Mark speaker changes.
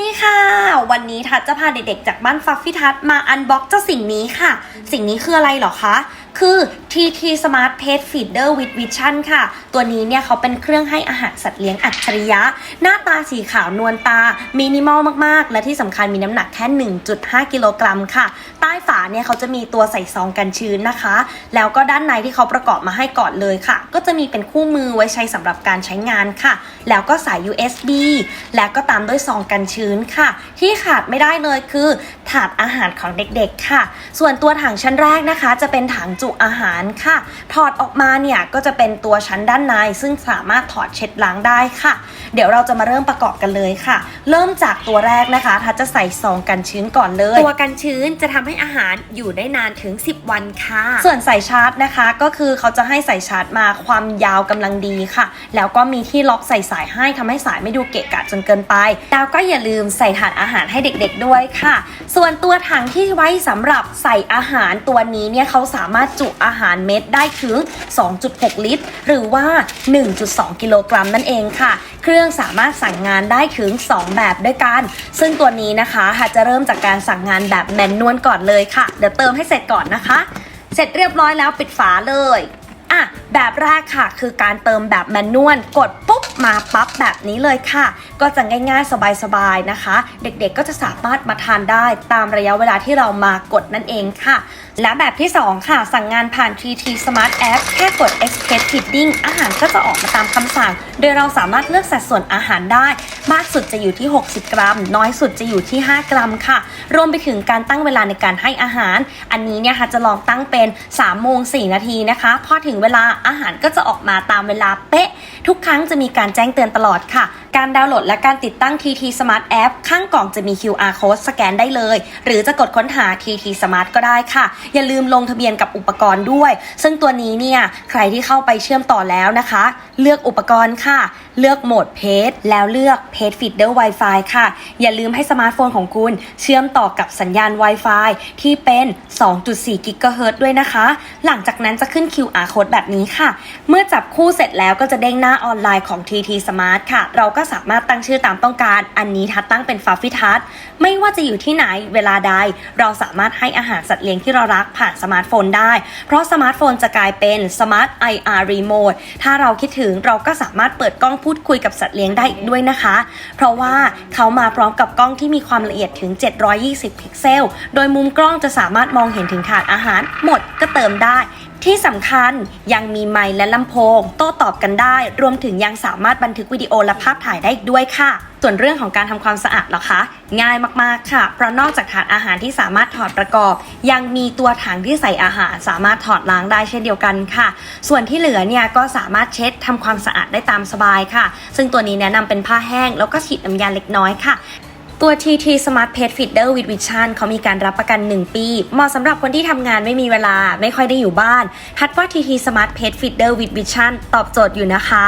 Speaker 1: ดีค่ะ วันนี้ทัศจะพาเด็กๆ จากบ้านฟัฟฟี่ทัศมาอันบ็อกเจ้าสิ่งนี้ค่ะ สิ่งนี้คืออะไรหรอคะ คือ TT Smart Pet Feeder with Vision ค่ะ ตัวนี้เนี่ยเขาเป็นเครื่องให้อาหารสัตว์เลี้ยงอัจฉริยะ หน้าตาสีขาวนวลตา มินิมอลมาก ๆ และที่สำคัญมีน้ำหนักแค่ 1.5 กิโลกรัมค่ะ ใต้ฝาเนี่ยเขาจะมีตัวใส่ซองกันชื้นนะคะ แล้วก็ด้านในที่เขาประกอบมาให้ก่อนเลยค่ะ ก็จะมีเป็นคู่มือไว้ใช้สำหรับการใช้งานค่ะ แล้วก็สาย USB แล้วก็ตามด้วยซองกันชื้นค่ะ ที่ขาดไม่ได้เลยคือ ถาดอาหารของเด็กๆค่ะ ส่วนตัวถังชั้นแรกนะคะ จะเป็นถังจุอาหารค่ะ ถอดออกมาเนี่ยก็จะเป็นตัวชั้นด้านใน ซึ่งสามารถถอดเช็ดล้างได้ค่ะ เดี๋ยวเราจะมาเริ่มประกอบกันเลยค่ะ เริ่มจากตัวแรกนะคะทัศน์จะใส่ซองกันชื้นก่อนเลย ตัวกันชื้นจะทำให้อาหารอยู่ได้นานถึง 10 วันค่ะ ส่วนสายชาร์จนะคะก็คือเขาจะให้สายชาร์จมาความยาวกำลังดีค่ะ แล้วก็มีที่ล็อกใส่สายให้ทำให้สายไม่ดูเกะกะจนเกินไปแล้วก็อย่าลืมใส่ถาดอาหารให้เด็ก ๆด้วยค่ะส่วนตัวถังที่ไว้สำหรับใส่อาหารตัวนี้เนี่ยเขาสามารถจุอาหารเม็ดได้ถึง 2.6 ลิตร หรือว่า 1.2 กิโลกรัมนั่นเองค่ะ เครื่องสามารถสั่งงานได้ถึง 2 แบบด้วยกัน ซึ่งตัวนี้นะคะหาจะเริ่มจากการสั่งงานแบบแมนนวลก่อนเลยค่ะ เดี๋ยวเติมให้เสร็จก่อนนะคะ เสร็จเรียบร้อยแล้วปิดฝาเลยอะแบบแรกค่ะ คือการเติมแบบแมนนวลกดปุ๊บ มาปั๊บแบบนี้เลยค่ะ ก็จะง่ายๆ สบายๆนะคะ เด็กๆก็จะสามารถมาทานได้ตามระยะเวลาที่เรามากดนั่นเองค่ะ และแบบที่ 2 ค่ะ สั่งงานผ่าน TT Smart App แค่กด Escape Feeding อาหารก็จะออกมาตามคำสั่ง โดยเราสามารถเลือกสัดส่วนอาหารได้ มากสุดจะอยู่ที่ 60 กรัม น้อยสุดจะอยู่ที่ 5 กรัมค่ะ รวมไปถึงการตั้งเวลาในการให้อาหาร อันนี้เนี่ยค่ะจะลองตั้งเป็น3โมง4นาทีนะคะ พอถึงเวลาอาหารก็จะออกมาตามเวลาเป๊ะ ทุกครั้งจะมีการแจ้งเตือนตลอดค่ะ การดาวน์โหลดและการติดตั้ง TT Smart App ข้างกล่องจะมี QR code สแกนได้เลย หรือจะกดค้นหา TT Smart ก็ได้ค่ะ อย่าลืมลงทะเบียนกับอุปกรณ์ด้วย ซึ่งตัวนี้เนี่ยใครที่เข้าไปเชื่อมต่อแล้วนะคะ เลือกอุปกรณ์ค่ะ เลือกโหมดเพจแล้วเลือกเพจ Feeder Wi-Fi ค่ะ อย่าลืมให้สมาร์ทโฟนของคุณ เชื่อมต่อกับสัญญาณ Wi-Fi ที่เป็น 2.4 GHz ด้วยนะคะ หลังจากนั้นจะขึ้น QR code แบบนี้ค่ะ เมื่อจับคู่เสร็จแล้วก็จะเด้งหน้าออนไลน์ของ TT Smart ค่ะ เราก็สามารถตั้งชื่อตามต้องการ อันนี้ทัดตั้งเป็น f a f f y ทัดไม่ว่าจะอยู่ที่ไหนเวลาใด เราสามารถให้อาหารสัตว์เลี้ยงที่เรารักผ่านสมาร์ทโฟนได้ เพราะสมาร์ทโฟนจะกลายเป็น Smart IR Remote ถ้าเราคิดถึงเราก็สามารถเปิดกล้องพูดคุยกับสัตว์เลี้ยงได้อีกด้วยนะคะ เพราะว่าเขามาพร้อมกับกล้องที่มีความละเอียดถึง 720 พิกเซล โดยมุมกล้องจะสามารถมองเห็นถึงถาดอาหารหมดก็เติมได้ ที่สำคัญยังมีไมค์และลำโพง โต้ตอบกันได้ รวมถึงยังสามารถบันทึกวิดีโอและภาพถ่ายได้อีกด้วยค่ะ ส่วนเรื่องของการทำความสะอาดหรอคะ ง่ายมากๆค่ะ เพราะนอกจากถาดอาหารที่สามารถถอดประกอบ ยังมีตัวถังที่ใส่อาหาร สามารถถอดล้างได้เช่นเดียวกันค่ะ ส่วนที่เหลือเนี่ยก็สามารถเช็ดทำความสะอาดได้ตามสบายค่ะ ซึ่งตัวนี้แนะนำเป็นผ้าแห้ง แล้วก็ฉีดน้ำยาเล็กน้อยค่ะ ตัว TT Smart Pet Feeder with Vision เขามีการรับประกัน 1 ปี เหมาะสำหรับคนที่ทำงานไม่มีเวลาไม่ค่อยได้อยู่บ้าน ทัดว่า TT Smart Pet Feeder with Vision ตอบโจทย์อยู่นะคะ